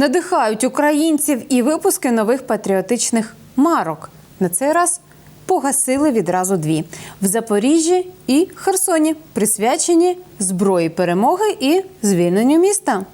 Надихають українців і випуски нових патріотичних марок. На цей раз погасили відразу дві в Запоріжжі і Херсоні, присвячені зброї перемоги і звільненню міста.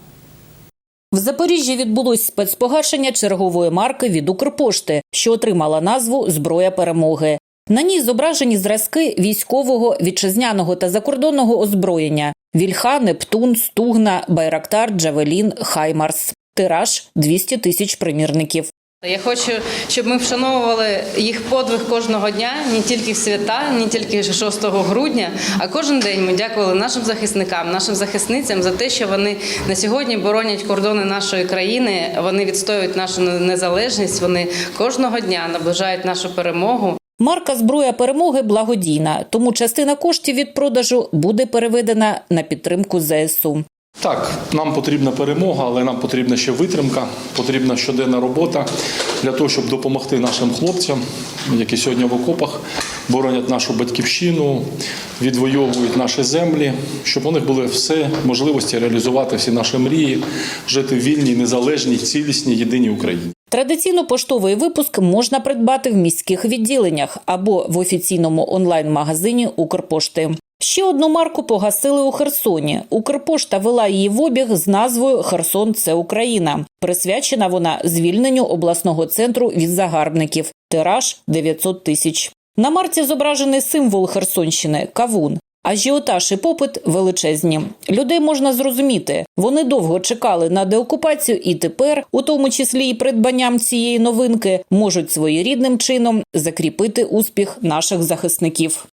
В Запоріжжі відбулось спецпогашення чергової марки від Укрпошти, що отримала назву Зброя перемоги. На ній зображені зразки військового, вітчизняного та закордонного озброєння: Вільха, Нептун, Стугна, Байрактар, Джавелін, Хаймарс. Тираж 200 тисяч примірників. Я хочу, щоб ми вшановували їх подвиг кожного дня, не тільки в свята, не тільки 6 грудня, а кожен день ми дякували нашим захисникам, нашим захисницям за те, що вони на сьогодні боронять кордони нашої країни. Вони відстоюють нашу незалежність. Вони кожного дня наближають нашу перемогу. Марка Зброя перемоги благодійна, тому частина коштів від продажу буде переведена на підтримку ЗСУ. Так, нам потрібна перемога, але нам потрібна ще витримка, потрібна щоденна робота для того, щоб допомогти нашим хлопцям, які сьогодні в окопах боронять нашу батьківщину, відвоюють наші землі, щоб у них були все можливості реалізувати всі наші мрії, жити в вільній, незалежній, цілісній, єдиній Україні. Традиційно поштовий випуск можна придбати в міських відділеннях або в офіційному онлайн-магазині Укрпошти. Ще одну марку погасили у Херсоні. Укрпошта вела її в обіг з назвою Херсон це Україна. Присвячена вона звільненню обласного центру від загарбників. Тираж 900 тисяч. На марці зображений символ Херсонщини кавун. Ажіотаж і попит величезні. Людей можна зрозуміти. Вони довго чекали на деокупацію, і тепер, у тому числі і придбанням цієї новинки, можуть своєрідним чином закріпити успіх наших захисників.